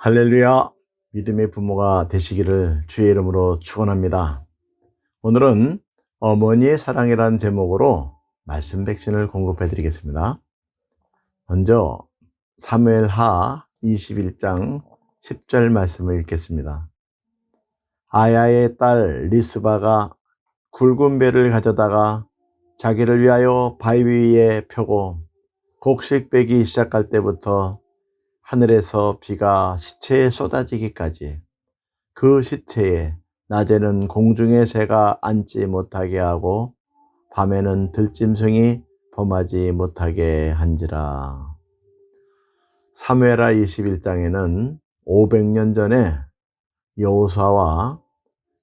할렐루야! 믿음의 부모가 되시기를 주의 이름으로 축원합니다. 오늘은 어머니의 사랑이라는 제목으로 말씀 백신을 공급해 드리겠습니다. 먼저 사무엘하 21장 10절 말씀을 읽겠습니다. 아야의 딸 리스바가 굵은 배를 가져다가 자기를 위하여 바위 위에 펴고 곡식 빼기 시작할 때부터 하늘에서 비가 시체에 쏟아지기까지 그 시체에 낮에는 공중의 새가 앉지 못하게 하고 밤에는 들짐승이 범하지 못하게 한지라. 사무엘하 21장에는 500년 전에 여호수아와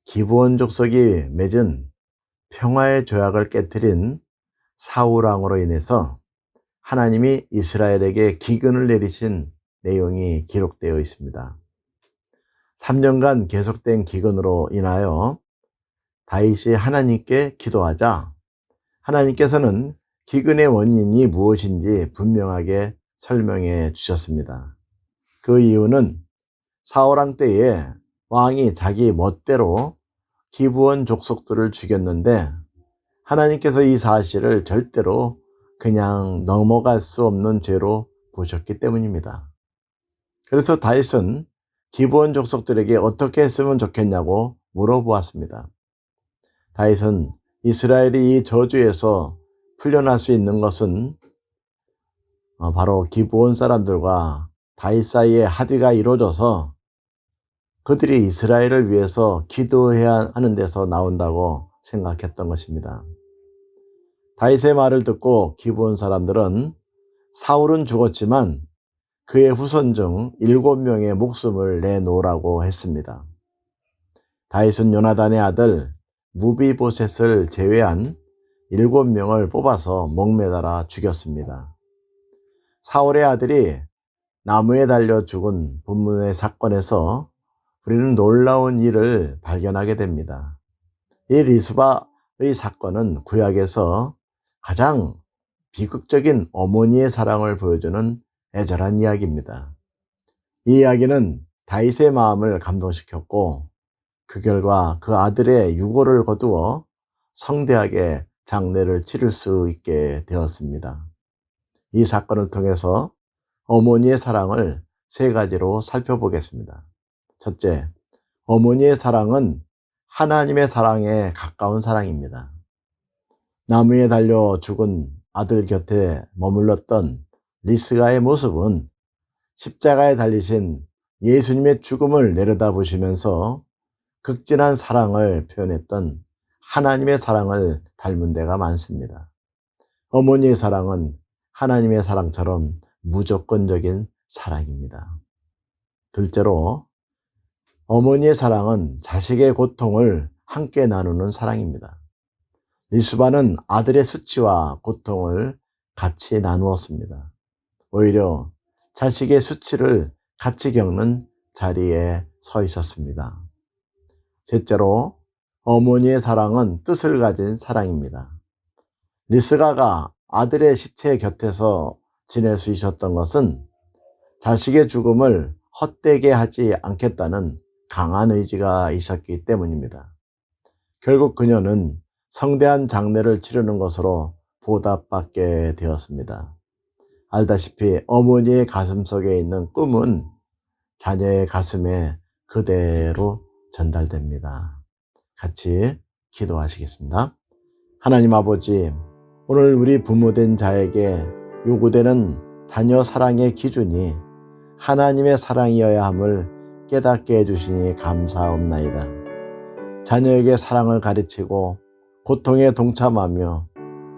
기브온 족속이 맺은 평화의 조약을 깨뜨린 사우랑으로 인해서 하나님이 이스라엘에게 기근을 내리신 내용이 기록되어 있습니다. 3년간 계속된 기근으로 인하여 다윗이 하나님께 기도하자 하나님께서는 기근의 원인이 무엇인지 분명하게 설명해 주셨습니다. 그 이유는 사울왕 때에 왕이 자기 멋대로 기부원 족속들을 죽였는데 하나님께서 이 사실을 절대로 그냥 넘어갈 수 없는 죄로 보셨기 때문입니다. 그래서 다윗은 기브온 족속들에게 어떻게 했으면 좋겠냐고 물어보았습니다. 다윗은 이스라엘이 이 저주에서 풀려날 수 있는 것은 어, 바로 기브온 사람들과 다윗 사이에 합의가 이루어져서 그들이 이스라엘을 위해서 기도해야 하는 데서 나온다고 생각했던 것입니다. 다윗의 말을 듣고 기브온 사람들은 사울은 죽었지만 그의 후손 중 일곱 명의 목숨을 내놓으라고 했습니다. 다윗은 요나단의 아들 무비보셋을 제외한 일곱 명을 뽑아서 목매달아 죽였습니다. 사울의 아들이 나무에 달려 죽은 분문의 사건에서 우리는 놀라운 일을 발견하게 됩니다. 이 리스바의 사건은 구약에서 가장 비극적인 어머니의 사랑을 보여주는 애절한 이야기입니다. 이 이야기는 다윗의 마음을 감동시켰고 그 결과 그 아들의 유고를 거두어 성대하게 장례를 치를 수 있게 되었습니다. 이 사건을 통해서 어머니의 사랑을 세 가지로 살펴보겠습니다. 첫째, 어머니의 사랑은 하나님의 사랑에 가까운 사랑입니다. 나무에 달려 죽은 아들 곁에 머물렀던 리스가의 모습은 십자가에 달리신 예수님의 죽음을 내려다보시면서 극진한 사랑을 표현했던 하나님의 사랑을 닮은 데가 많습니다. 어머니의 사랑은 하나님의 사랑처럼 무조건적인 사랑입니다. 둘째로 어머니의 사랑은 자식의 고통을 함께 나누는 사랑입니다. 리스바는 아들의 수치와 고통을 같이 나누었습니다. 오히려 자식의 수치를 같이 겪는 자리에 서 있었습니다. 셋째로 어머니의 사랑은 뜻을 가진 사랑입니다. 리스가가 아들의 시체 곁에서 지낼 수 있었던 것은 자식의 죽음을 헛되게 하지 않겠다는 강한 의지가 있었기 때문입니다. 결국 그녀는 성대한 장례를 치르는 것으로 보답받게 되었습니다. 알다시피 어머니의 가슴 속에 있는 꿈은 자녀의 가슴에 그대로 전달됩니다. 같이 기도하시겠습니다. 하나님 아버지, 오늘 우리 부모된 자에게 요구되는 자녀 사랑의 기준이 하나님의 사랑이어야 함을 깨닫게 해주시니 감사옵나이다. 자녀에게 사랑을 가르치고 고통에 동참하며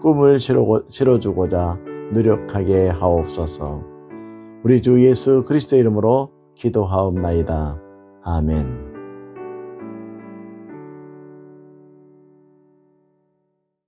꿈을 실어주고자 노력하게 하옵소서. 우리 주 예수 그리스도 이름으로 기도하옵나이다. 아멘.